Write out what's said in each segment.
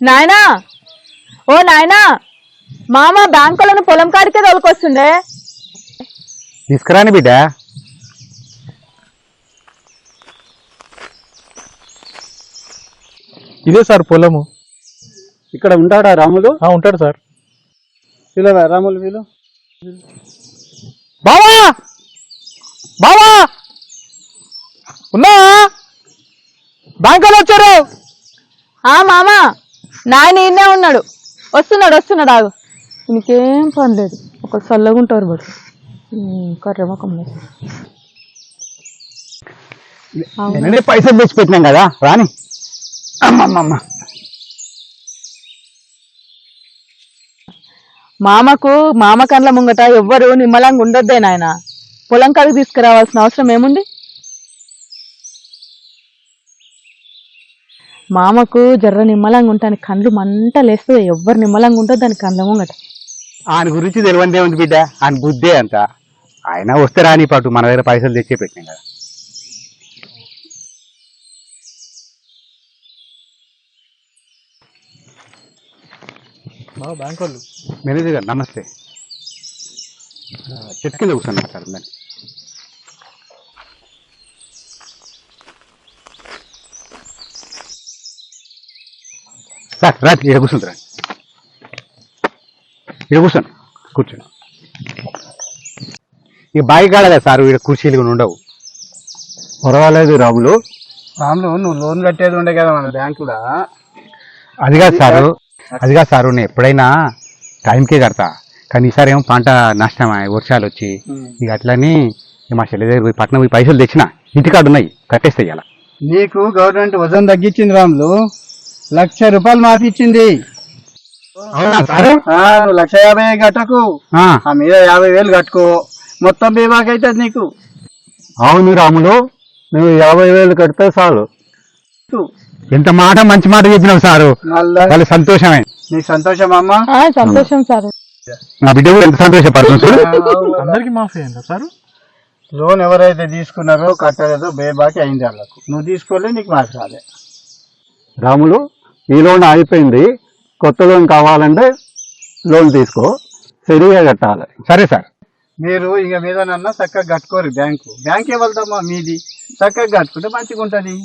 నాయనా! ఓ నాయనా! మామ బ్యాంకులను పొలం కాడికే తోలుకొస్తుండే. తీసుకురాని బిడ్డ? ఇదే సార్ పొలము. ఇక్కడ ఉంటాడా రాములు? ఆ, ఉంటాడు సార్. పిల్లవా రాములు వీళ్ళు? బావా! బావా! ఉన్నా బ్యాంకులో వచ్చారు. ఆ మామ! నాయన ఈయనే ఉన్నాడు. వస్తున్నాడు వస్తున్నాడు ఆగు. నీకేం పని లేదు. ఒక చల్లగుంటారు బడు కర్రమకం నిన్ననే పైసలు తెచ్చి పెట్టినాం కదా రాని. అమ్మమ్మమ్మ. మామకు మామ కండ్ల ముంగట ఎవ్వరు నిమ్మలంగా ఉండొద్దే నాయన. పొలం కాడికి తీసుకురావాల్సిన అవసరం ఏముంది? మామకు జర్ర నిమ్మలంగా ఉంటాను కండ్లు మంట లేస్తుంది. ఎవ్వరు నిమ్మలంగా ఉంటుంది దాని కండ్ల ముంగట. ఆయన గురించి తెలియందే ఉంది బిడ్డ ఆయన బుద్ధే అంత ఆయన వస్తే రాని పాటు మన దగ్గర పైసలు తెచ్చే పెట్టినాం కదా. బావ బ్యాంక్ వాళ్ళు. మేనేజర్ గారు నమస్తే చెట్టు కింద కూర్చొని మాట్లాడుందని సార్ రా ఇక్కడ కూర్చుంది రా ఇక్కడ కూర్చోండి కూర్చోండి. ఇక బావి కాడ కదా సార్ ఇక్కడ కుర్చీలు కూడా ఉండవు. పర్వాలేదు రాములు. రాములు నువ్వు లోన్ కట్టేది ఉండే కదా మన బ్యాంకులో అది కాదు సారు అది కాదు సారు నేను ఎప్పుడైనా టైంకే కడతా. కానీ ఈసారి ఏమో పంట నష్టం వర్షాలు వచ్చి ఇక అట్లని ఇక మా చెల్లి దగ్గర పోయి పట్నం పోయి పైసలు తెచ్చిన ఇంటికాడ ఉన్నాయి కట్టేస్తాయి అలా నీకు గవర్నమెంట్ వజన్ తగ్గించింది రాములు. లక్ష రూపాయలు మాఫీ ఇచ్చింది. అవునా సారు? ఆ, నువ్వు లక్ష యాభై కట్టకు. ఆ, ఆ మీద యాభై వేలు కట్టుకో. మొత్తం బీమాకి అవుతుంది నీకు. అవును రాములు నువ్వు యాభై వేలు కడితే చాలు. ఎంత మాట మంచి మాట చెప్పినావు సారు. మళ్ళా వాళ్ళ సంతోషమే. నీకు సంతోషం అమ్మ? ఆ, సంతోషం సార్. నా బిడ్డ కూడా ఎంత సంతోషపడుతుంది చూడు అందరికి మాఫీ అయిందా సార్? లోన్ ఎవరైతే తీసుకున్నారో కట్టలేదో బేబాకి అయింది వాళ్ళకు. నువ్వు తీసుకోలే నీకు మాఫీ రాలే. రాములు ఈ లోన్ అయిపోయింది కొత్త లోన్ కావాలంటే లోన్ తీసుకో. సరిగా కట్టాలి. సరే సార్. మీరు ఇక మీదనన్నా చక్కగా కట్టుకోరు బ్యాంకు. బ్యాంక్ వెళ్తామా మీది? చక్కగా కట్టుకుంటే మంచిగా ఉంటది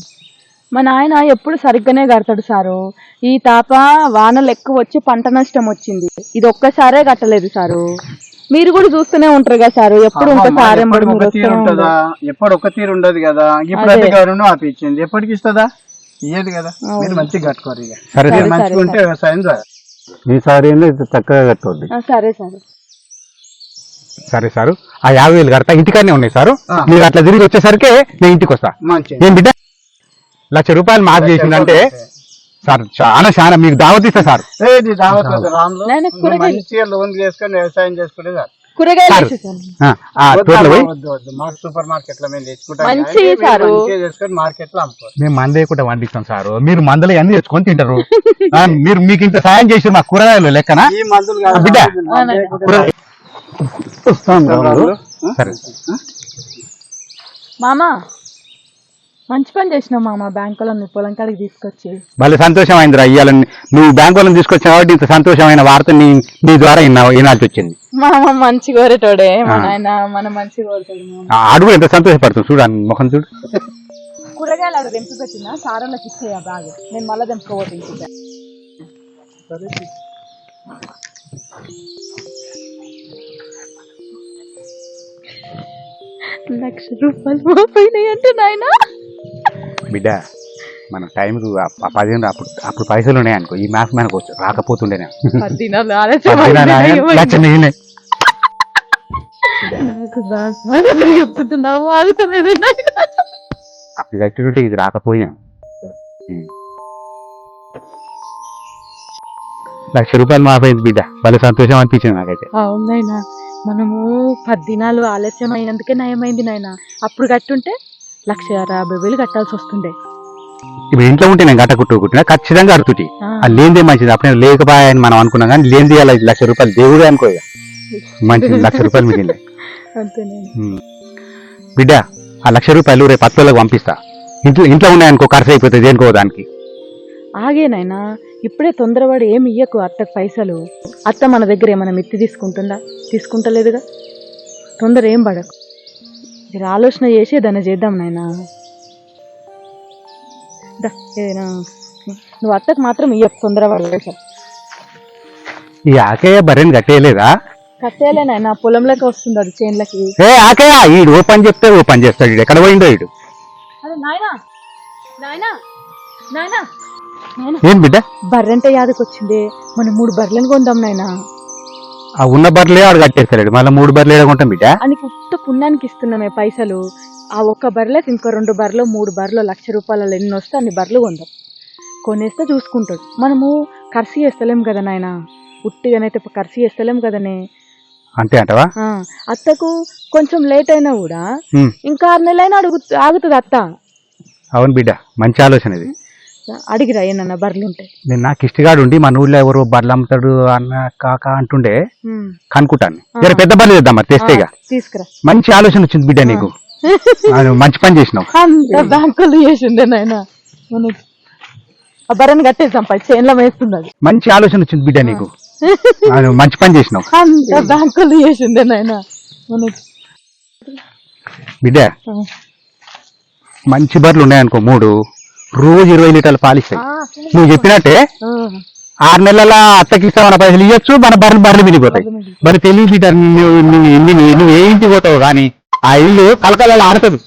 మా నాయన ఎప్పుడు సరిగ్గానే కడతాడు సారు. ఈ తాప వానలు ఎక్కువ వచ్చి పంట నష్టం వచ్చింది. ఇది ఒక్కసారే కట్టలేదు సారు. మీరు కూడా చూస్తూనే ఉంటారు కదా సారు. ఎప్పుడు ఒకసారి ఎప్పుడు ఒక తీరు వస్తూనే ఉంటుందా? ఉంటారు. ఎప్పుడు ఒక తీరు ఉండదు కదా. ఇప్పుడైతే అదే. గవర్నమెంట్ ఆపి ఇచ్చింది ఎప్పటికి ఇస్తుందా? ఇయ్యదు కదా. మీరు మంచిగా కట్టుకోరు ఇక. సరే. మీరు సరే, మంచిగా ఉంటే వ్యవసాయం ద్వారా ఈసారి చక్కగా కట్టుకోండి. ఆ, సరే సార్. సరే సారు. ఆ యాభై వేలు కడతా. ఇంటికాడనే ఉన్నాయి సారు. మీరు అట్లా తిరిగి వచ్చేసరికి నేను ఇంటికి వస్తా. ఏం బిడ్డ? లక్ష రూపాయలు మాఫ్ చేసిందంటే సార్ చాలా చాలా మీకు దావత్ ఇస్తా సార్. లోన్ చేసుకొని వ్యవసాయం చేసుకుంటే చాలు. కూరగాయలు సూపర్ మార్కెట్లో మేము తెచ్చుకుంటాం మార్కెట్లో అమ్ముకోరు మేము మందే కూడా వండిస్తాం సార్. మీరు మందలు అన్ని తెచ్చుకొని తింటారు. ఆ, మీరు మీకు ఇంత సాయం చేసి మా కూరగాయలు లెక్కన? బిడ్డ. సరే. మామ మంచి పని చేసినావు మామ బ్యాంకులో నువ్వు పొలం కాడికి తీసుకొచ్చి. భలే సంతోషం అయిందిరా ఇయ్యాలని. నువ్వు బ్యాంకు వాళ్ళని తీసుకొచ్చావు కాబట్టి ఇంత సంతోషమైన వార్త నీ నీ ద్వారా వినాల్సి వచ్చింది. మామ మంచి కోరేటోడే మా. నాయన మన మంచి కోరుతాడు ఆడు కూడా ఎంత సంతోషపడుతుంది చూడు ఆ ముఖం చూడు. కూరగాయలు తెంపి పెట్టిన సారంలోకి ఇచ్చేయ బాగా నేను మళ్ళీ తెంపుకోవద్దు లక్ష రూపాయలు పోయినాయి అంటే నాయన? బిడ్డ మన టైంకు పదిహేను అప్పుడు అప్పుడు పైసలు ఉన్నాయి అనుకో ఈ మ్యాథ్స్ మనకు వచ్చు రాకపోతుండేనే చెప్తున్నావు ఆగుతలేదు ఇది. లక్ష రూపాయలు మాపోయింది బిడ్డ. వాళ్ళ సంతోషం అనిపించింది నాకైతే. అవును నాయనా. మనము పది దినాలు ఆలస్యం అయినందుకే నయమైంది నాయన. అప్పుడు కట్టుంటే లక్ష యాభై వేలు కట్టాల్సి వస్తుండే. ఇప్పుడు ఇంట్లో ఉంటే నేను గట్ట కుట్టినా ఖచ్చితంగా అడుగుతుంది అది లేనిదే మంచిది. అప్పుడే లేకపోయాయని మనం అనుకున్నాం కానీ లేనిది లక్ష రూపాయలు దేవుడే అనుకో. మంచిది. లక్ష రూపాయలు ఉం. బిడ్డ ఆ లక్ష రూపాయలు రేపు పత్తులకు పంపిస్తా. ఇంట్లో ఇంట్లో ఉన్నాయనుకో ఖర్చు అయిపోతుంది దేనికో దానికి. ఆగేనైనా ఇప్పుడే తొందరపడి ఏమి ఇయ్యకు అత్తకు పైసలు. అత్త మన దగ్గర ఏమైనా మిత్తి తీసుకుంటుందా? తీసుకుంటలేదుగా? తొందర ఏం పడకు. మీరు ఆలోచన చేసి ఏదైనా చేద్దాం నాయనా. నువ్వు అత్తకు మాత్రం ఇయ్యకు తొందర పడలేదు ఈ ఆకయ్య బర్రెని కట్టేయలేదా? కట్టేలే నాయనా పొలంలోకి వస్తుంది అది చేన్లకి. ఏ ఆకయ్య ఈడు ఓ పని చెప్తే ఓ పని చేస్తాడు ఈడు. ఎక్కడ పోయిండో ఈడు? అరే నాయనా నాయనా నాయనా. నాయనా ఏం బిడ్డ? బర్రెంటే యాదకి వచ్చింది మనం మూడు బర్రెలను కొందాం నాయనా. ఆ ఉన్న బర్రెలే ఆడు కట్టేస్తాడు. మళ్ళీ మూడు బర్రెలు ఏడుకుంటాం బిడ్డ? అని ఉత్త పుణ్యానికి ఇస్తున్నామే పైసలు. ఆ ఒక్క బర్రెలకు ఇంకో రెండు బర్రెలు మూడు బర్రెలు లక్ష రూపాయలు ఎన్ని వస్తే అన్ని బర్రెలు కొందాం. కొనేస్తే చూసుకుంటాడు. మనము ఖర్చు చేస్తలేం కదా నాయన. ఉట్టిగానైతే ఖర్చు చేస్తలేం కదనే. అంతే అంటవా? అత్తకు కొంచెం లేట్ అయినా కూడా ఇంకా ఆరు నెలలైనా అడుగు ఆగుతుంది అత్త. అవును బిడ్డ మంచి ఆలోచన ఇది. అడిగిరా ఏనన్నా బర్రెలు ఉంటాయి నేను నాకు ఇష్టగాడు ఉండి మన ఊళ్ళో ఎవరు బర్రెలు అమ్ముతాడు అన్న కాక అంటుండే ఉమ్. కనుక్కుంటాను. జర పెద్ద బర్రెలు చేద్దాం మరి తెస్తే ఇక. తీసుకురా. మంచి ఆలోచన వచ్చింది బిడ్డ నీకు. మంచి పని చేసినావు. బ్యాంకులు చేసిండే నాయన. ఆ బర్రెని కట్టేసాం పై చేన్లో మంచి ఆలోచన వచ్చింది బిడ్డ నీకు. మంచి పని చేసినావు. అంత చేసిండే నాయన. బిడ్డ మంచి బర్రెలు ఉన్నాయనుకో మూడు రోజు ఇరవై లీటర్లు పాలిస్తాయి. నువ్వు చెప్పినట్టే ఆరు నెలల అత్తకి ఇస్తామన్న పైసలు ఇవ్వచ్చు మన బర్రెలు బర్రెలు మిగిలిపోతాయి. మరి తెలియదు నువ్వు నువ్వు నువ్వు- నువ్వు ఏ ఇంటికి పోతావు కానీ ఆ ఇల్లు కలకలలో ఆడుతుంది